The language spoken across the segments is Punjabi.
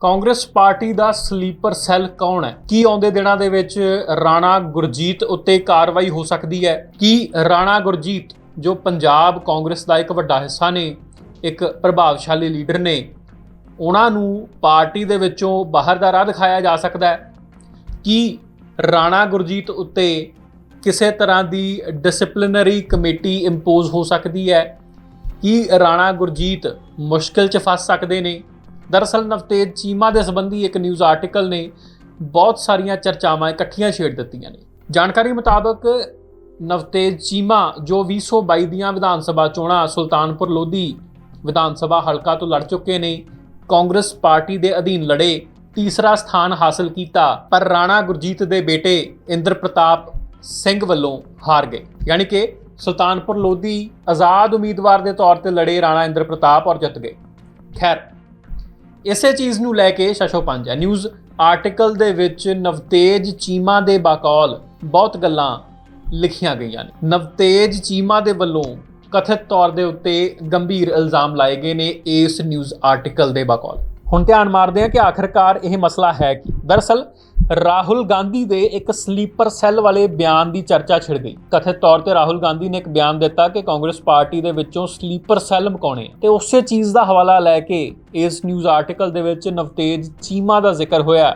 ਕਾਂਗਰਸ ਪਾਰਟੀ ਦਾ ਸਲੀਪਰ ਸੈੱਲ ਕੌਣ ਹੈ? ਕੀ ਆਉਂਦੇ ਦਿਨਾਂ ਦੇ ਵਿੱਚ ਰਾਣਾ ਗੁਰਜੀਤ ਉੱਤੇ ਕਾਰਵਾਈ ਹੋ ਸਕਦੀ ਹੈ? ਕੀ ਰਾਣਾ ਗੁਰਜੀਤ, ਜੋ ਪੰਜਾਬ ਕਾਂਗਰਸ ਦਾ ਇੱਕ ਵੱਡਾ ਹਿੱਸਾ ਨੇ, ਇੱਕ ਪ੍ਰਭਾਵਸ਼ਾਲੀ ਲੀਡਰ ਨੇ, ਉਹਨਾਂ ਨੂੰ ਪਾਰਟੀ ਦੇ ਵਿੱਚੋਂ ਬਾਹਰ ਦਾ ਰਾਹ ਦਿਖਾਇਆ ਜਾ ਸਕਦਾ ਹੈ? ਕੀ ਰਾਣਾ ਗੁਰਜੀਤ ਉੱਤੇ ਕਿਸੇ ਤਰ੍ਹਾਂ ਦੀ ਡਿਸਪਲਿਨਰੀ ਕਮੇਟੀ ਇੰਪੋਜ਼ ਹੋ ਸਕਦੀ ਹੈ? ਕੀ ਰਾਣਾ ਗੁਰਜੀਤ ਮੁਸ਼ਕਿਲ 'ਚ ਫਸ ਸਕਦੇ ਨੇ? ਦਰਅਸਲ ਨਵਤੇਜ ਚੀਮਾ ਦੇ ਸੰਬੰਧੀ ਇੱਕ ਨਿਊਜ਼ ਆਰਟੀਕਲ ਨੇ ਬਹੁਤ ਸਾਰੀਆਂ ਚਰਚਾਵਾਂ ਇਕੱਠੀਆਂ ਛੇੜ ਦਿੱਤੀਆਂ ਨੇ। ਜਾਣਕਾਰੀ ਮੁਤਾਬਕ ਨਵਤੇਜ ਚੀਮਾ ਜੋ 2022 ਦੀਆਂ ਵਿਧਾਨ ਸਭਾ ਚੋਣਾਂ ਸੁਲਤਾਨਪੁਰ ਲੋਧੀ ਵਿਧਾਨ ਸਭਾ ਹਲਕਾ ਤੋਂ ਲੜ ਚੁੱਕੇ ਨੇ, ਕਾਂਗਰਸ ਪਾਰਟੀ ਦੇ ਅਧੀਨ ਲੜੇ, ਤੀਸਰਾ ਸਥਾਨ ਹਾਸਲ ਕੀਤਾ, ਪਰ ਰਾਣਾ ਗੁਰਜੀਤ ਦੇ ਬੇਟੇ ਇੰਦਰ ਪ੍ਰਤਾਪ ਸਿੰਘ ਵੱਲੋਂ ਹਾਰ ਗਏ। ਯਾਨੀ ਕਿ ਸੁਲਤਾਨਪੁਰ ਲੋਧੀ ਆਜ਼ਾਦ ਉਮੀਦਵਾਰ ਦੇ ਤੌਰ ਤੇ ਲੜੇ ਰਾਣਾ ਇੰਦਰ ਪ੍ਰਤਾਪ ਔਰ ਜਿੱਤ ਗਏ। ਖੈਰ ਇਸੇ ਚੀਜ਼ ਨੂੰ ਲੈ ਕੇ ਸ਼ਸ਼ੋ ਪੰਜ ਹੈ ਨਿਊਜ਼ ਆਰਟੀਕਲ ਦੇ ਵਿੱਚ ਨਵਤੇਜ ਚੀਮਾ ਦੇ ਬਕੌਲ ਬਹੁਤ ਗੱਲਾਂ ਲਿਖੀਆਂ ਗਈਆਂ ਨੇ। ਨਵਤੇਜ ਚੀਮਾ ਦੇ ਵੱਲੋਂ ਕਥਿਤ ਤੌਰ ਦੇ ਉੱਤੇ ਗੰਭੀਰ ਇਲਜ਼ਾਮ ਲਾਏ ਗਏ ਨੇ ਇਸ ਨਿਊਜ਼ ਆਰਟੀਕਲ ਦੇ ਬਕੌਲ। ਹੁਣ ਧਿਆਨ ਮਾਰਦੇ ਹਾਂ ਕਿ ਆਖਰਕਾਰ ਇਹ ਮਸਲਾ ਹੈ ਕੀ। ਦਰਅਸਲ, ਰਾਹੁਲ ਗਾਂਧੀ ਦੇ ਇੱਕ ਸਲੀਪਰ ਸੈੱਲ ਵਾਲੇ ਬਿਆਨ ਦੀ ਚਰਚਾ ਛਿੜ ਗਈ। ਕਥਿਤ ਤੌਰ ਤੇ ਰਾਹੁਲ ਗਾਂਧੀ ਨੇ ਇੱਕ ਬਿਆਨ ਦਿੱਤਾ ਕਿ ਕਾਂਗਰਸ ਪਾਰਟੀ ਦੇ ਵਿੱਚੋਂ ਸਲੀਪਰ ਸੈੱਲ ਮਕਾਉਣੇ ਆ। ਤੇ ਉਸੇ ਚੀਜ਼ ਦਾ ਹਵਾਲਾ ਲੈ ਕੇ ਇਸ ਨਿਊਜ਼ ਆਰਟੀਕਲ ਦੇ ਵਿੱਚ ਨਵਤੇਜ ਚੀਮਾ ਦਾ ਜ਼ਿਕਰ ਹੋਇਆ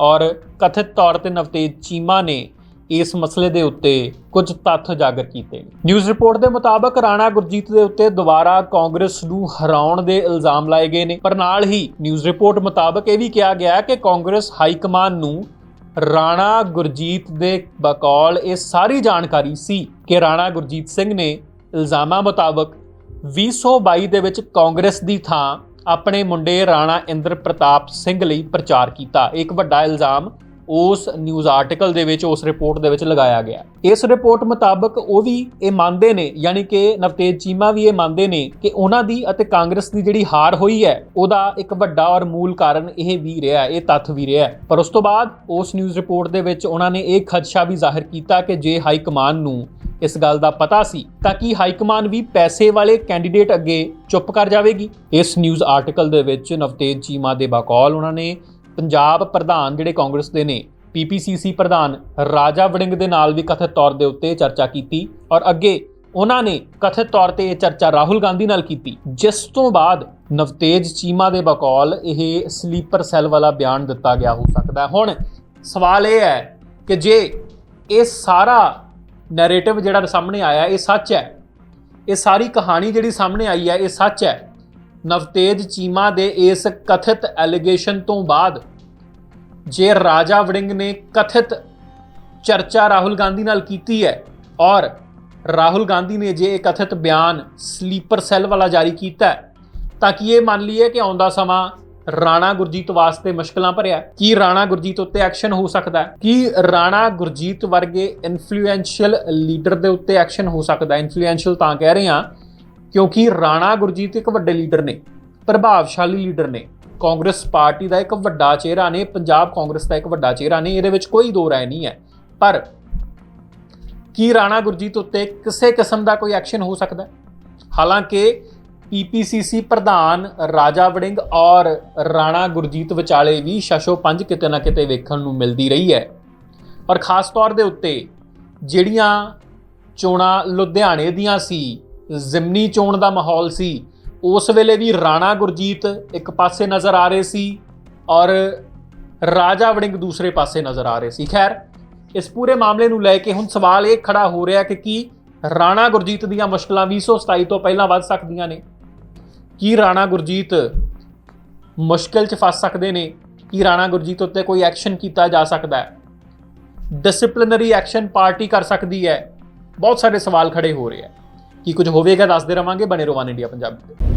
ਔਰ ਕਥਿਤ ਤੌਰ ਤੇ ਨਵਤੇਜ ਚੀਮਾ ਨੇ ਇਸ ਮਸਲੇ ਦੇ ਉੱਤੇ ਕੁਝ ਤੱਥ ਜਾਗਰ ਕੀਤੇ ਨੇ। ਨਿਊਜ਼ ਰਿਪੋਰਟ ਦੇ ਮੁਤਾਬਕ ਰਾਣਾ ਗੁਰਜੀਤ ਦੇ ਉੱਤੇ ਦੁਬਾਰਾ ਕਾਂਗਰਸ ਨੂੰ ਹਰਾਉਣ ਦੇ ਇਲਜ਼ਾਮ ਲਾਏ ਗਏ ਨੇ। ਪਰ ਨਾਲ ਹੀ ਨਿਊਜ਼ ਰਿਪੋਰਟ ਮੁਤਾਬਕ ਇਹ ਵੀ ਕਿਹਾ ਗਿਆ ਕਿ ਕਾਂਗਰਸ ਹਾਈ ਕਮਾਨ ਨੂੰ ਰਾਣਾ ਗੁਰਜੀਤ ਦੇ ਬਕੌਲ ਇਹ ਸਾਰੀ ਜਾਣਕਾਰੀ ਸੀ ਕਿ ਰਾਣਾ ਗੁਰਜੀਤ ਸਿੰਘ ਨੇ ਇਲਜ਼ਾਮਾਂ ਮੁਤਾਬਕ 2022 ਦੇ ਵਿੱਚ ਕਾਂਗਰਸ ਦੀ ਥਾਂ ਆਪਣੇ ਮੁੰਡੇ ਰਾਣਾ ਇੰਦਰ ਪ੍ਰਤਾਪ ਸਿੰਘ ਲਈ ਪ੍ਰਚਾਰ ਕੀਤਾ। ਇੱਕ ਵੱਡਾ ਇਲਜ਼ਾਮ ਉਸ ਨਿਊਜ਼ ਆਰਟੀਕਲ ਦੇ ਵਿੱਚ, ਉਸ ਰਿਪੋਰਟ ਦੇ ਵਿੱਚ ਲਗਾਇਆ ਗਿਆ ਇਸ ਰਿਪੋਰਟ ਮੁਤਾਬਕ ਉਹ ਵੀ ਇਹ ਮੰਨਦੇ ਨੇ, ਯਾਨੀ ਕਿ ਨਵਤੇਜ ਚੀਮਾ ਵੀ ਇਹ ਮੰਨਦੇ ਨੇ ਕਿ ਉਹਨਾਂ ਦੀ ਅਤੇ ਕਾਂਗਰਸ ਦੀ ਜਿਹੜੀ ਹਾਰ ਹੋਈ ਹੈ, ਉਹਦਾ ਇੱਕ ਵੱਡਾ ਔਰ ਮੂਲ ਕਾਰਨ ਇਹ ਵੀ ਰਿਹਾ, ਇਹ ਤੱਥ ਵੀ ਰਿਹਾ ਪਰ ਉਸ ਤੋਂ ਬਾਅਦ ਉਸ ਨਿਊਜ਼ ਰਿਪੋਰਟ ਦੇ ਵਿੱਚ ਉਹਨਾਂ ਨੇ ਇਹ ਖਦਸ਼ਾ ਵੀ ਜ਼ਾਹਿਰ ਕੀਤਾ ਕਿ ਜੇ ਹਾਈ ਕਮਾਨ ਨੂੰ ਇਸ ਗੱਲ ਦਾ ਪਤਾ ਸੀ, ਤਾਂ ਕਿ ਹਾਈ ਕਮਾਨ ਵੀ ਪੈਸੇ ਵਾਲੇ ਕੈਂਡੀਡੇਟ ਅੱਗੇ ਚੁੱਪ ਕਰ ਜਾਵੇਗੀ? ਇਸ ਨਿਊਜ਼ ਆਰਟੀਕਲ ਦੇ ਵਿੱਚ ਨਵਤੇਜ ਚੀਮਾ ਦੇ ਬਕੌਲ ਉਹਨਾਂ ਨੇ ਪੰਜਾਬ ਪ੍ਰਧਾਨ ਜਿਹੜੇ ਕਾਂਗਰਸ ਦੇ ਨੇ ਪੀਪੀਸੀਸੀ ਪ੍ਰਧਾਨ ਰਾਜਾ ਵੜਿੰਗ ਦੇ ਨਾਲ ਵੀ ਕਥਿਤ ਤੌਰ ਦੇ ਉੱਤੇ ਚਰਚਾ ਕੀਤੀ ਔਰ ਅੱਗੇ ਉਹਨਾਂ ਨੇ ਕਥਿਤ ਤੌਰ ਤੇ ਇਹ ਚਰਚਾ ਰਾਹੁਲ ਗਾਂਧੀ ਨਾਲ ਕੀਤੀ। ਜਿਸ ਤੋਂ ਬਾਅਦ ਨਵਤੇਜ ਚੀਮਾ ਦੇ ਬਕੌਲ ਇਹ ਸਲੀਪਰ ਸੈੱਲ ਵਾਲਾ ਬਿਆਨ ਦਿੱਤਾ ਗਿਆ ਹੋ ਸਕਦਾ ਹੁਣ ਸਵਾਲ ਇਹ ਹੈ ਕਿ ਜੇ ਇਹ ਸਾਰਾ ਨੈਰੇਟਿਵ ਜਿਹੜਾ ਸਾਹਮਣੇ ਆਇਆ, ਇਹ ਸੱਚ ਹੈ? ਇਹ ਸਾਰੀ ਕਹਾਣੀ ਜਿਹੜੀ ਸਾਹਮਣੇ ਆਈ ਹੈ, ਇਹ ਸੱਚ ਹੈ? ਨਵਤੇਜ ਚੀਮਾ ਦੇ ਇਸ ਕਥਿਤ ਐਲੀਗੇਸ਼ਨ ਤੋਂ ਬਾਅਦ ਜੇ ਰਾਜਾ ਵੜਿੰਗ ਨੇ ਕਥਿਤ ਚਰਚਾ ਰਾਹੁਲ ਗਾਂਧੀ ਨਾਲ ਕੀਤੀ ਹੈ ਔਰ ਰਾਹੁਲ ਗਾਂਧੀ ਨੇ ਜੇ ਇਹ ਕਥਿਤ ਬਿਆਨ ਸਲੀਪਰ ਸੈੱਲ ਵਾਲਾ ਜਾਰੀ ਕੀਤਾ ਤਾਂ ਕੀ ਇਹ ਮੰਨ ਲਈਏ ਕਿ ਆਉਂਦਾ ਸਮਾਂ ਰਾਣਾ ਗੁਰਜੀਤ ਵਾਸਤੇ ਮੁਸ਼ਕਲਾਂ ਭਰਿਆ ਕੀ ਰਾਣਾ ਗੁਰਜੀਤ ਉੱਤੇ ਐਕਸ਼ਨ ਹੋ ਸਕਦਾ ਹੈ? ਕੀ ਰਾਣਾ ਗੁਰਜੀਤ ਵਰਗੇ ਇਨਫਲੂਐਂਸ਼ੀਅਲ ਲੀਡਰ ਦੇ ਉੱਤੇ ਐਕਸ਼ਨ ਹੋ ਸਕਦਾ ਹੈ? ਇਨਫਲੂਐਂਸ਼ੀਅਲ ਤਾਂ ਕਹਿ ਰਹੇ ਹਾਂ ਕਿਉਂਕਿ ਰਾਣਾ ਗੁਰਜੀਤ ਇੱਕ ਵੱਡੇ ਲੀਡਰ ਨੇ, ਪ੍ਰਭਾਵਸ਼ਾਲੀ ਲੀਡਰ ਨੇ। ਕਾਂਗਰਸ ਪਾਰਟੀ ਦਾ ਇੱਕ ਵੱਡਾ ਚਿਹਰਾ ਨੇ, ਪੰਜਾਬ ਕਾਂਗਰਸ ਦਾ ਇੱਕ ਵੱਡਾ ਚਿਹਰਾ ਨੇ, ਇਹਦੇ ਵਿੱਚ ਕੋਈ ਦੋ ਰਾਏ ਨਹੀਂ ਹੈ। ਪਰ ਕੀ ਰਾਣਾ ਗੁਰਜੀਤ ਉੱਤੇ ਕਿਸੇ ਕਿਸਮ ਦਾ ਕੋਈ ਐਕਸ਼ਨ ਹੋ ਸਕਦਾ ਹੈ? ਹਾਲਾਂਕਿ ਪੀਪੀਸੀਸੀ ਪ੍ਰਧਾਨ ਰਾਜਾ ਵੜਿੰਗ ਔਰ ਰਾਣਾ ਗੁਰਜੀਤ ਵਿਚਾਲੇ ਵੀ ਸ਼ਸ਼ੋ ਪੰਜ ਕਿਤੇ ਨਾ ਕਿਤੇ ਵੇਖਣ ਨੂੰ ਮਿਲਦੀ ਰਹੀ ਹੈ। ਔਰ ਖਾਸ ਤੌਰ ਦੇ ਉੱਤੇ ਜਿਹੜੀਆਂ ਚੋਣਾਂ ਲੁਧਿਆਣੇ ਦੀਆਂ ਸੀ ਜ਼ਿਮਨੀ ਚੋਣ ਦਾ ਮਾਹੌਲ ਸੀ। ਉਸ ਵੇਲੇ ਵੀ ਰਾਣਾ ਗੁਰਜੀਤ ਇੱਕ ਪਾਸੇ ਨਜ਼ਰ ਆ ਰਹੇ ਸੀ ਔਰ ਰਾਜਾ ਵੜਿੰਗ ਦੂਸਰੇ ਪਾਸੇ ਨਜ਼ਰ ਆ ਰਹੇ ਸੀ। ਖੈਰ, ਇਸ ਪੂਰੇ ਮਾਮਲੇ ਨੂੰ ਲੈ ਕੇ ਹੁਣ ਸਵਾਲ ਇਹ ਖੜਾ ਹੋ ਰਿਹਾ ਕਿ ਕੀ ਰਾਣਾ ਗੁਰਜੀਤ ਦੀਆਂ ਮੁਸ਼ਕਲਾਂ 2027 ਤੋਂ ਪਹਿਲਾਂ ਵੱਧ ਸਕਦੀਆਂ ਨੇ? ਕੀ ਰਾਣਾ ਗੁਰਜੀਤ ਮੁਸ਼ਕਲ 'ਚ ਫਸ ਸਕਦੇ ਨੇ? ਕੀ ਰਾਣਾ ਗੁਰਜੀਤ ਉੱਤੇ ਕੋਈ ਐਕਸ਼ਨ ਕੀਤਾ ਜਾ ਸਕਦਾ ਹੈ? ਡਿਸਪਲਿਨਰੀ ਐਕਸ਼ਨ ਪਾਰਟੀ ਕਰ ਸਕਦੀ ਹੈ? ਬਹੁਤ ਸਾਰੇ ਸਵਾਲ ਖੜੇ ਹੋ ਰਹੇ ਆ ਕੀ ਕੁਝ ਹੋਵੇਗਾ ਦੱਸਦੇ ਰਵਾਂਗੇ ਬਣੇ ਰਹੋ ਵਨ ਇੰਡੀਆ ਪੰਜਾਬੀ ਤੇ